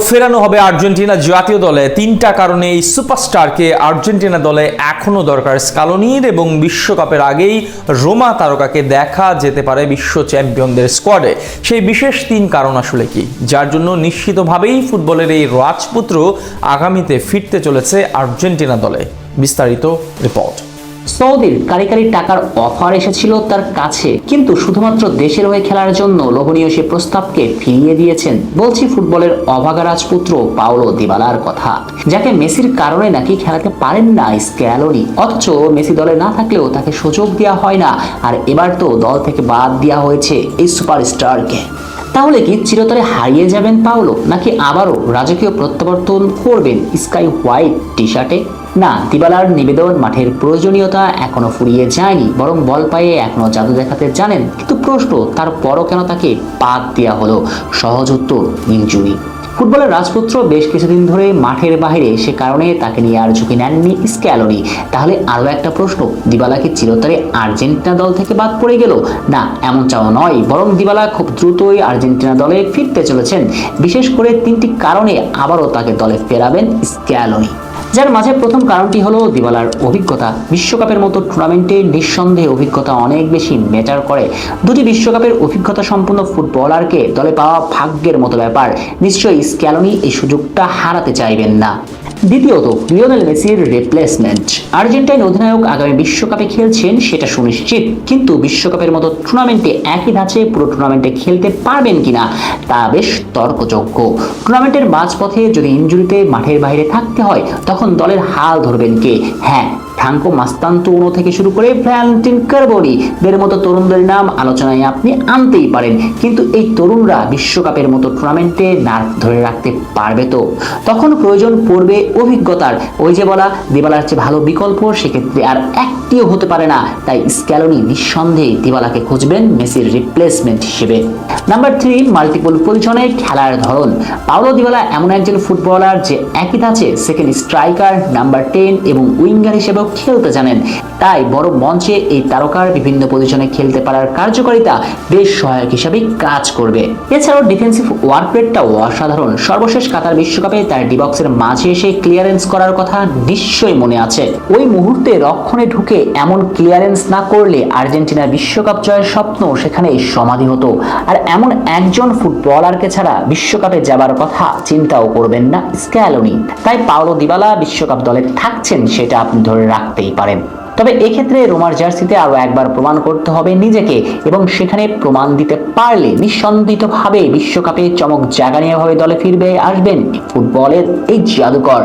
ফেরানো হবে আর্জেন্টিনা জাতীয় দলে। তিনটা কারণে এই সুপারস্টারকে আর্জেন্টিনা দলে এখনও দরকার। স্কালোনির এবং বিশ্বকাপের আগেই রোমা তারকাকে দেখা যেতে পারে বিশ্ব চ্যাম্পিয়নদের স্কোয়াডে। সেই বিশেষ তিন কারণ আসলে কি? যার জন্য নিশ্চিতভাবেই ফুটবলের এই রাজপুত্র আগামীতে ফিরতে চলেছে আর্জেন্টিনা দলে। বিস্তারিত রিপোর্ট। সৌদির কারি কারি টাকার অফার এসেছিল তার কাছে। কিন্তু শুধুমাত্র দেশের হয়ে খেলার জন্য লোভনীয় সে প্রস্তাবকে ফিরিয়ে দিয়েছেন, বলছি ফুটবলের অভাগা রাজপুত্র পাওলো দিবালার কথা। যাকে মেসির কারণে নাকি খেলাতে পারেন না স্ক্যালোনি, অথচ মেসি দলে না থাকলেও তাকে সুযোগ দেওয়া হয় না, আর এবার তো দল থেকে বাদ দেওয়া হয়েছে এই সুপারস্টারকে। তাহলে কি চিরতরে হারিয়ে যাবেন পাওলো? নাকি আবারও রাজকীয় প্রত্যাবর্তন করবেন স্কাই হোয়াইট টি শার্টে না, দিবালার নিবেদন মাঠের প্রয়োজনীয়তা এখনও ফুরিয়ে যায়নি, বরং বল পায়ে এখনও জাদু দেখাতে জানেন। কিন্তু প্রশ্ন, তারপরও কেন তাকে পাক দেওয়া হলো? সহজ উত্তর ইনজুরি ফুটবলের রাজপুত্র বেশ কিছুদিন ধরে মাঠের বাইরে, সে কারণে তাকে নিয়ে আর ঝুঁকি নেননি স্ক্যালোনি। তাহলে আরও একটা প্রশ্ন দিবালা কি চিরতরে আর্জেন্টিনা দল থেকে বাদ পড়ে গেল? না, এমন চাও নয়, বরং দিবালা খুব দ্রুতই আর্জেন্টিনা দলে ফিরতে চলেছেন। বিশেষ করে তিনটি কারণে আবারও তাকে দলে ফেরাবেন স্ক্যালোনি। যার মাঝে প্রথম কারণটি হলো দিবালার অভিজ্ঞতা। বিশ্বকাপের মতো টুর্নামেন্টে নিঃসন্দেহে অভিজ্ঞতা অনেক বেশি ম্যাটার করে। দুটি বিশ্বকাপের অভিজ্ঞতা সম্পন্ন ফুটবলারকে দলে পাওয়া ভাগ্যের মতো ব্যাপার। নিশ্চয়ই স্ক্যালোনি এই সুযোগটা হারাতে চাইবেন না। দ্বিতীয়ত, লিওনেল মেসির রিপ্লেসমেন্ট আর্জেন্টাইন অধিনায়ক আগামী বিশ্বকাপে খেলছেন, সেটা সুনিশ্চিত। কিন্তু বিশ্বকাপের মতো টুর্নামেন্টে একই ধাঁচে পুরো টুর্নামেন্টে খেলতে পারবেন কিনা, তা বেশ তর্কযোগ্য। টুর্নামেন্টের মাঝপথে যদি ইনজুরিতে মাঠের বাইরে থাকতে হয় তখন দলের হাল ধরবেন কে? হ্যাঁ ফ্রাঙ্কো মাস্তান্তুনো থেকে শুরু করে ভ্যালেন্টিন কার্বনি দের মতো তরুণদের নাম আলোচনায় আপনি আনতেই পারেন। কিন্তু এই তরুণরা বিশ্বকাপের মতো টুর্নামেন্টে নার্ভ ধরে রাখতে পারবে তো? তখন প্রয়োজন পড়বে অভিজ্ঞতার। ওই যে বলা, দিবালার চেয়ে ভালো বিকল্প সেক্ষেত্রে আর একটিও হতে পারে না। তাই স্ক্যালোনি নিঃসন্দেহে দিবালাকে খুঁজবেন মেসির রিপ্লেসমেন্ট হিসেবে। নাম্বার থ্রি মাল্টিপল পজিশনে খেলার ধরন। পাওলো দিবালা এমন একজন ফুটবলার যে একই ধাঁচে সেকেন্ড স্ট্রাইকার নাম্বার টেন এবং উইঙ্গার হিসেবেও খেলতে জানেন। তাই বড় মঞ্চে এই তারকার বিভিন্ন পজিশনে খেলতে পারার কার্যকারিতা বেশ সহায়ক হিসাবে কাজ করবে। এছাড়াও ডিফেন্সিভ ওয়ার্ক রেটটাও অসাধারণ। সর্বশেষ কাতার বিশ্বকাপে তার ডিবক্সের মাঝে এসে ক্লিয়ারেন্স করার কথা নিশ্চয়ই মনে আছে। ওই মুহূর্তে রক্ষণে ঢুকে এমন ক্লিয়ারেন্স না করলে আর্জেন্টিনার বিশ্বকাপ জয়ের স্বপ্ন সেখানে সমাধি হতো। আর এমন একজন ফুটবলারকে ছাড়া বিশ্বকাপে যাবার কথা চিন্তাও করবেন না স্ক্যালোনি। তাই পাওলো দিবালা বিশ্বকাপ দলে থাকছেন সেটা আপনি ধরে রাখতেই পারেন। তবে এক্ষেত্রে রোমার জার্সিতে আরও একবার প্রমাণ করতে হবে নিজেকে এবং সেখানে প্রমাণ দিতে পারলে নিঃসন্দিতভাবে বিশ্বকাপে চমক জাগানিয়াভাবে দলে ফিরবে, আসবেন ফুটবলের এই জাদুকর।